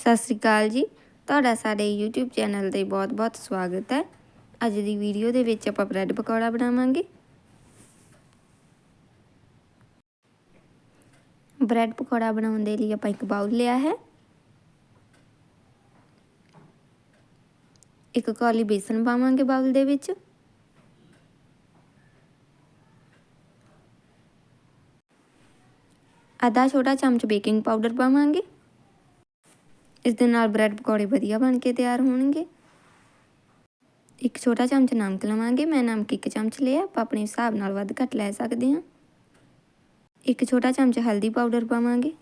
ਸਤਿ ਸ੍ਰੀ ਅਕਾਲ ਜੀ। ਤੁਹਾਡਾ ਸਾਡੇ YouTube ਚੈਨਲ ਤੇ ਬਹੁਤ-ਬਹੁਤ ਸਵਾਗਤ ਹੈ। ਅੱਜ ਦੀ ਵੀਡੀਓ ਦੇ ਵਿੱਚ ਆਪਾਂ ਬ੍ਰੈਡ ਪਕੌੜਾ ਬਣਾਵਾਂਗੇ। ਬ੍ਰੈਡ ਪਕੌੜਾ ਬਣਾਉਣ ਦੇ ਲਈ ਆਪਾਂ ਇੱਕ ਬਾਉਲ ਲਿਆ ਹੈ। ਇੱਕ ਕੌਲੀ ਬੇਸਨ ਪਾਵਾਂਗੇ ਬਾਉਲ ਦੇ ਵਿੱਚ। ਅੱਧਾ ਛੋਟਾ ਚਮਚ ਬੇਕਿੰਗ ਪਾਊਡਰ ਪਾਵਾਂਗੇ। ਇਸ ਦੇ ਨਾਲ ਬ੍ਰੈਡ ਪਕੌੜੇ ਵਧੀਆ ਬਣ ਕੇ ਤਿਆਰ ਹੋਣਗੇ। ਇੱਕ ਛੋਟਾ ਚਮਚ ਨਮਕ ਲਵਾਂਗੇ। ਮੈਂ ਨਮਕ ਇੱਕ ਚਮਚ ਲਿਆ। ਆਪਾਂ ਆਪਣੇ ਹਿਸਾਬ ਨਾਲ ਵੱਧ ਘੱਟ ਲੈ ਸਕਦੇ ਹਾਂ। ਇੱਕ ਛੋਟਾ ਚਮਚ ਹਲਦੀ ਪਾਊਡਰ ਪਾਵਾਂਗੇ।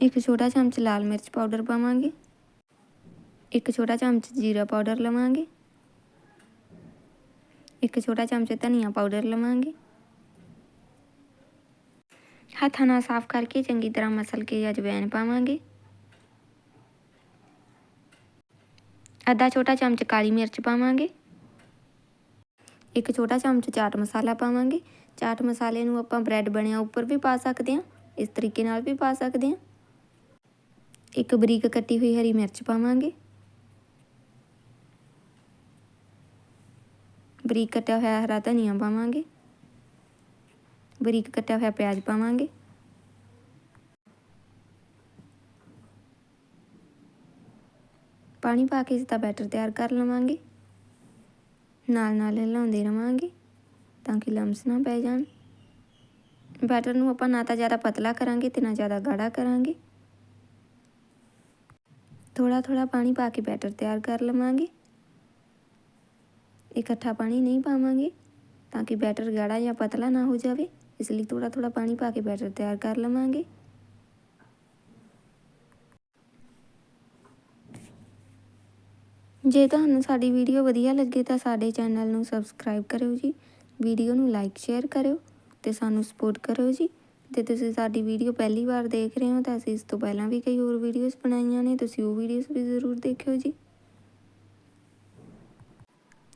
ਇੱਕ ਛੋਟਾ ਚਮਚ ਲਾਲ ਮਿਰਚ ਪਾਊਡਰ ਪਾਵਾਂਗੇ। ਇੱਕ ਛੋਟਾ ਚਮਚ ਜੀਰਾ ਪਾਊਡਰ ਲਵਾਂਗੇ। ਇੱਕ ਛੋਟਾ ਚਮਚ ਧਨੀਆ ਪਾਊਡਰ ਲਵਾਂਗੇ। ਹੱਥਾਂ ਨਾਲ ਸਾਫ਼ ਕਰਕੇ ਚੰਗੀ ਤਰ੍ਹਾਂ ਮਸਲ ਕੇ ਅਜਵਾਇਣ ਪਾਵਾਂਗੇ। ਅੱਧਾ ਛੋਟਾ ਚਮਚ ਕਾਲੀ ਮਿਰਚ ਪਾਵਾਂਗੇ। ਇੱਕ ਛੋਟਾ ਚਮਚ ਚਾਟ ਮਸਾਲਾ ਪਾਵਾਂਗੇ। ਚਾਟ ਮਸਾਲੇ ਨੂੰ ਆਪਾਂ ਬ੍ਰੈਡ ਬਣਿਆ ਉੱਪਰ ਵੀ ਪਾ ਸਕਦੇ ਹਾਂ, ਇਸ ਤਰੀਕੇ ਨਾਲ ਵੀ ਪਾ ਸਕਦੇ ਹਾਂ। ਇੱਕ ਬਰੀਕ ਕੱਟੀ ਹੋਈ ਹਰੀ ਮਿਰਚ ਪਾਵਾਂਗੇ। ਬਰੀਕ ਕੱਟਿਆ ਹੋਇਆ ਹਰਾ ਧਨੀਆ ਪਾਵਾਂਗੇ। ਬਰੀਕ ਕੱਟਿਆ ਹੋਇਆ ਪਿਆਜ਼ ਪਾਵਾਂਗੇ। ਪਾਣੀ ਪਾ ਕੇ ਇਸ ਦਾ ਬੈਟਰ ਤਿਆਰ ਕਰ ਲਵਾਂਗੇ। ਨਾਲ ਨਾਲ ਹਿਲਾਉਂਦੇ ਰਵਾਂਗੇ ਤਾਂ ਕਿ ਲਮਸ ਨਾ ਪੈ ਜਾਣ। ਬੈਟਰ ਨੂੰ ਆਪਾਂ ਨਾ ਤਾਂ ਜ਼ਿਆਦਾ ਪਤਲਾ ਕਰਾਂਗੇ ਤੇ ਨਾ ਜ਼ਿਆਦਾ ਗਾੜਾ ਕਰਾਂਗੇ। ਥੋੜਾ ਥੋੜਾ ਪਾਣੀ ਪਾ ਕੇ ਬੈਟਰ ਤਿਆਰ ਕਰ ਲਵਾਂਗੇ। ਇਕੱਠਾ ਪਾਣੀ ਨਹੀਂ ਪਾਵਾਂਗੇ ਤਾਂ ਕਿ ਬੈਟਰ ਗਾੜਾ ਜਾਂ ਪਤਲਾ ਨਾ ਹੋ ਜਾਵੇ। ਇਸ ਲਈ ਥੋੜਾ ਥੋੜਾ ਪਾਣੀ ਪਾ ਕੇ ਬੈਟਰ ਤਿਆਰ ਕਰ ਲਵਾਂਗੇ। ਜੇ ਤੁਹਾਨੂੰ ਸਾਡੀ ਵੀਡੀਓ ਵਧੀਆ ਲੱਗੇ ਤਾਂ ਸਾਡੇ ਚੈਨਲ ਨੂੰ ਸਬਸਕ੍ਰਾਈਬ ਕਰਿਓ ਜੀ। ਵੀਡੀਓ ਨੂੰ ਲਾਈਕ, ਸ਼ੇਅਰ ਕਰਿਓ ਤੇ ਸਾਨੂੰ ਸਪੋਰਟ ਕਰਿਓ ਜੀ। ਤੇ ਤੁਸੀਂ ਸਾਡੀ ਵੀਡੀਓ ਪਹਿਲੀ ਵਾਰ ਦੇਖ ਰਹੇ ਹੋ ਤਾਂ ਅਸੀਂ ਇਸ ਤੋਂ ਪਹਿਲਾਂ ਵੀ ਕਈ ਹੋਰ ਵੀਡੀਓਜ਼ ਬਣਾਈਆਂ ਨੇ, ਤੁਸੀਂ ਉਹ ਵੀਡੀਓਜ਼ ਵੀ ਜ਼ਰੂਰ ਦੇਖਿਓ ਜੀ।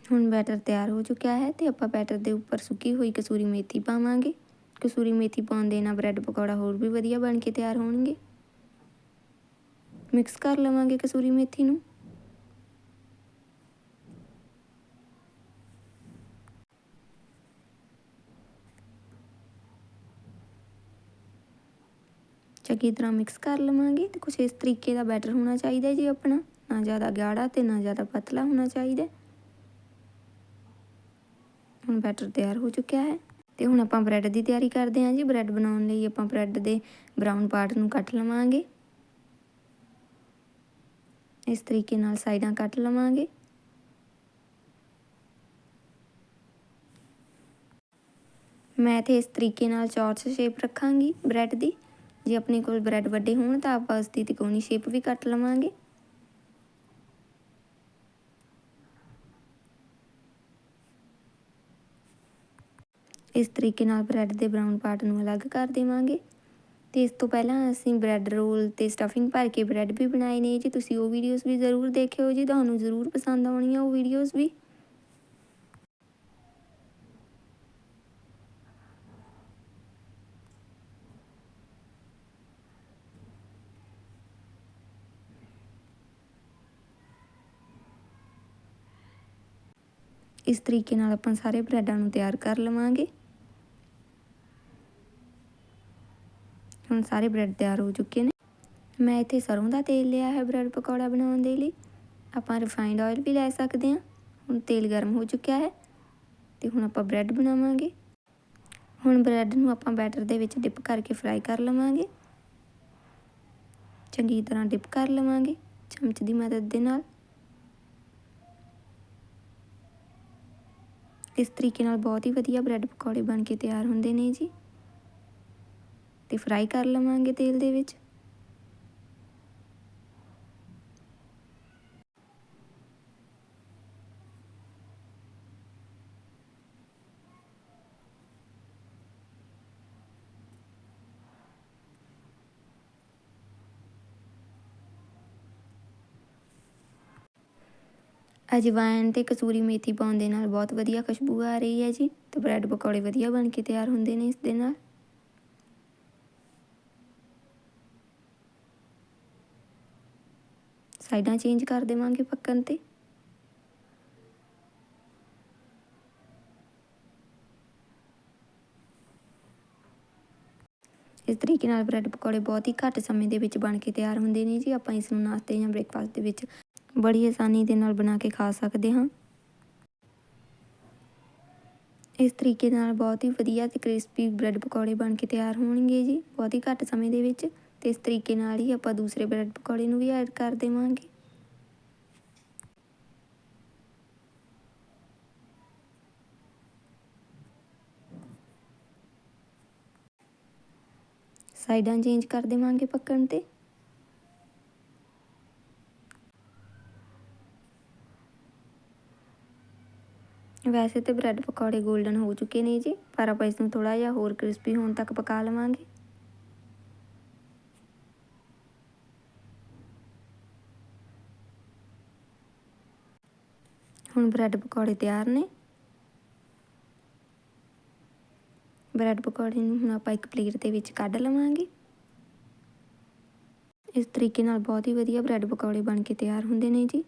ਹੁਣ ਬੈਟਰ ਤਿਆਰ ਹੋ ਚੁੱਕਿਆ ਹੈ ਤੇ ਆਪਾਂ ਬੈਟਰ ਦੇ ਉੱਪਰ ਸੁੱਕੀ ਹੋਈ ਕਸੂਰੀ ਮੇਥੀ ਪਾਵਾਂਗੇ। ਕਸੂਰੀ ਮੇਥੀ ਪਾਉਣ ਦੇ ਨਾਲ ਬ੍ਰੈਡ ਪਕੌੜਾ ਹੋਰ ਵੀ ਵਧੀਆ ਬਣ ਕੇ ਤਿਆਰ ਹੋਣਗੇ। ਮਿਕਸ ਕਰ ਲਵਾਂਗੇ ਕਸੂਰੀ ਮੇਥੀ ਨੂੰ। ਚੰਗੀ ਤਰ੍ਹਾਂ ਮਿਕਸ ਕਰ ਲਵਾਂਗੇ ਤੇ ਕੁਝ ਇਸ ਤਰੀਕੇ ਦਾ ਬੈਟਰ ਹੋਣਾ ਚਾਹੀਦਾ ਜੀ ਆਪਣਾ। ਨਾ ਜ਼ਿਆਦਾ ਗਾੜਾ ਤੇ ਨਾ ਜ਼ਿਆਦਾ ਪਤਲਾ ਹੋਣਾ ਚਾਹੀਦਾ। ਹੁਣ ਬੈਟਰ ਤਿਆਰ ਹੋ ਚੁੱਕਿਆ ਹੈ। ਤੇ ਹੁਣ ਆਪਾਂ ਬ੍ਰੈਡ ਦੀ ਤਿਆਰੀ ਕਰਦੇ ਹਾਂ ਜੀ। ਬ੍ਰੈਡ ਬਣਾਉਣ ਲਈ ਆਪਾਂ ਬ੍ਰੈਡ ਦੇ ਬਰਾਊਨ ਪਾਰਟ ਨੂੰ ਕੱਟ ਲਵਾਂਗੇ। ਇਸ ਤਰੀਕੇ ਨਾਲ ਸਾਈਡਾਂ ਕੱਟ ਲਵਾਂਗੇ। ਮੈਂ ਤੇ ਇਸ ਤਰੀਕੇ ਨਾਲ ਚੌਰਸ ਸ਼ੇਪ ਰੱਖਾਂਗੀ ਬ੍ਰੈਡ ਦੀ। ਜੇ ਆਪਣੇ ਕੋਲ ਬ੍ਰੈਡ ਵੱਡੇ ਹੋਣ ਤਾਂ ਆਪਾਂ ਉਸ ਦੀ ਤਿਕੋਣੀ ਸ਼ੇਪ ਵੀ ਕੱਟ ਲਵਾਂਗੇ। ਇਸ ਤਰੀਕੇ ਨਾਲ ਬ੍ਰੈਡ ਦੇ ਬਰਾਊਨ ਪਾਰਟ ਨੂੰ ਅਲੱਗ ਕਰ ਦੇਵਾਂਗੇ। ਤੇ ਇਸ ਤੋਂ ਪਹਿਲਾਂ ਅਸੀਂ ਬ੍ਰੈਡ ਰੋਲ ਤੇ ਸਟਫਿੰਗ ਭਰ ਕੇ ਬ੍ਰੈਡ ਵੀ ਬਣਾਏ ਨੇ। ਜੀ ਤੁਸੀਂ ਉਹ ਵੀਡੀਓਜ਼ ਵੀ ਜ਼ਰੂਰ ਦੇਖਿਓ ਜੀ, ਤੁਹਾਨੂੰ ਜ਼ਰੂਰ ਪਸੰਦ ਆਉਣੀਆਂ ਉਹ ਵੀਡੀਓਜ਼ ਵੀ। ਇਸ ਤਰੀਕੇ ਨਾਲ ਆਪਾਂ ਸਾਰੇ ਬ੍ਰੈਡਾਂ ਨੂੰ ਤਿਆਰ ਕਰ ਲਵਾਂਗੇ। ਹੁਣ ਸਾਰੇ ਬ੍ਰੈਡ ਤਿਆਰ ਹੋ ਚੁੱਕੇ ਨੇ। ਮੈਂ ਇੱਥੇ ਸਰੋਂ ਦਾ ਤੇਲ ਲਿਆ ਹੈ ਬ੍ਰੈਡ ਪਕੌੜਾ ਬਣਾਉਣ ਦੇ ਲਈ। ਆਪਾਂ ਰਿਫਾਈਨਡ ਆਇਲ ਵੀ ਲੈ ਸਕਦੇ ਹਾਂ। ਹੁਣ ਤੇਲ ਗਰਮ ਹੋ ਚੁੱਕਿਆ ਹੈ ਤੇ ਹੁਣ ਆਪਾਂ ਬ੍ਰੈਡ ਬਣਾਵਾਂਗੇ। ਹੁਣ ਬ੍ਰੈਡ ਨੂੰ ਆਪਾਂ ਬੈਟਰ ਦੇ ਵਿੱਚ ਡਿਪ ਕਰਕੇ ਫਰਾਈ ਕਰ ਲਵਾਂਗੇ। ਚੰਗੀ ਤਰ੍ਹਾਂ ਡਿਪ ਕਰ ਲਵਾਂਗੇ ਚਮਚ ਦੀ ਮਦਦ ਦੇ ਨਾਲ। ਇਸ ਤਰੀਕੇ ਨਾਲ ਬਹੁਤ ਹੀ ਵਧੀਆ ਬ੍ਰੈਡ ਪਕੌੜੇ ਬਣ ਕੇ ਤਿਆਰ ਹੁੰਦੇ ਨੇ ਜੀ। ਤੇ ਫਰਾਈ ਕਰ ਲਵਾਂਗੇ ਤੇਲ ਦੇ ਵਿੱਚ। ਅਜਵਾਇਣ ਤੇ ਕਸੂਰੀ ਮੇਥੀ ਪਾਉਣ ਦੇ ਨਾਲ ਬਹੁਤ ਵਧੀਆ ਖੁਸ਼ਬੂ ਆ ਰਹੀ ਹੈ ਜੀ ਤੇ ਬ੍ਰੈਡ ਪਕੌੜੇ ਵਧੀਆ ਬਣ ਕੇ ਤਿਆਰ ਹੁੰਦੇ ਨੇ ਇਸ ਦੇ ਨਾਲ। ਸਾਈਡਾਂ ਚੇਂਜ ਕਰ ਦੇਵਾਂਗੇ ਪੱਕਣ ਤੇ। ਇਸ ਤਰੀਕੇ ਨਾਲ ਬ੍ਰੈਡ ਪਕੌੜੇ ਬਹੁਤ ਹੀ ਘੱਟ ਸਮੇਂ ਦੇ ਵਿੱਚ ਬਣ ਕੇ ਤਿਆਰ ਹੁੰਦੇ ਨੇ ਜੀ। ਆਪਾਂ ਇਸ ਨੂੰ ਨਾਸ਼ਤੇ ਜਾਂ ਬ੍ਰੇਕਫਾਸਟ ਦੇ ਵਿੱਚ ਬੜੀ ਆਸਾਨੀ ਦੇ ਨਾਲ ਬਣਾ ਕੇ ਖਾ ਸਕਦੇ ਹਾਂ। ਇਸ ਤਰੀਕੇ ਨਾਲ ਬਹੁਤ ਹੀ ਵਧੀਆ ਤੇ ਕ੍ਰਿਸਪੀ ਬ੍ਰੈਡ ਪਕੌੜੇ ਬਣ ਕੇ ਤਿਆਰ ਹੋਣਗੇ ਜੀ। ਬਹੁਤ ਹੀ ਘੱਟ ਸਮੇਂ ਦੇ ਵਿੱਚ। ਇਸ ਤਰੀਕੇ ਨਾਲ ਹੀ ਆਪਾਂ ਦੂਸਰੇ ਬ੍ਰੈਡ ਪਕੌੜੇ ਨੂੰ ਵੀ ਐਡ ਕਰ ਦੇਵਾਂਗੇ। ਸਾਈਡਾਂ ਚੇਂਜ ਕਰ ਦੇਵਾਂਗੇ ਪੱਕਣ ਤੇ। ਵੈਸੇ ਤੇ ਬ੍ਰੈਡ ਪਕੌੜੇ 골ਡਨ ਹੋ ਚੁੱਕੇ ਨੇ ਜੀ, ਪਰ ਆਪਾਂ ਇਸ ਨੂੰ ਥੋੜਾ ਜਿਹਾ ਹੋਰ ਕ੍ਰਿਸਪੀ ਹੋਣ ਤੱਕ ਪਕਾ ਲਵਾਂਗੇ। ਹੁਣ ਬ੍ਰੈਡ ਪਕੌੜੇ ਤਿਆਰ ਨੇ। ਬ੍ਰੈਡ ਪਕੌੜੇ ਨੂੰ ਹੁਣ ਆਪਾਂ ਇੱਕ ਪਲੇਟ ਦੇ ਵਿੱਚ ਕੱਢ ਲਵਾਂਗੇ। ਇਸ ਤਰੀਕੇ ਨਾਲ ਬਹੁਤ ਹੀ ਵਧੀਆ ਬ੍ਰੈਡ ਪਕੌੜੇ ਬਣ ਕੇ ਤਿਆਰ ਹੁੰਦੇ ਨੇ ਜੀ।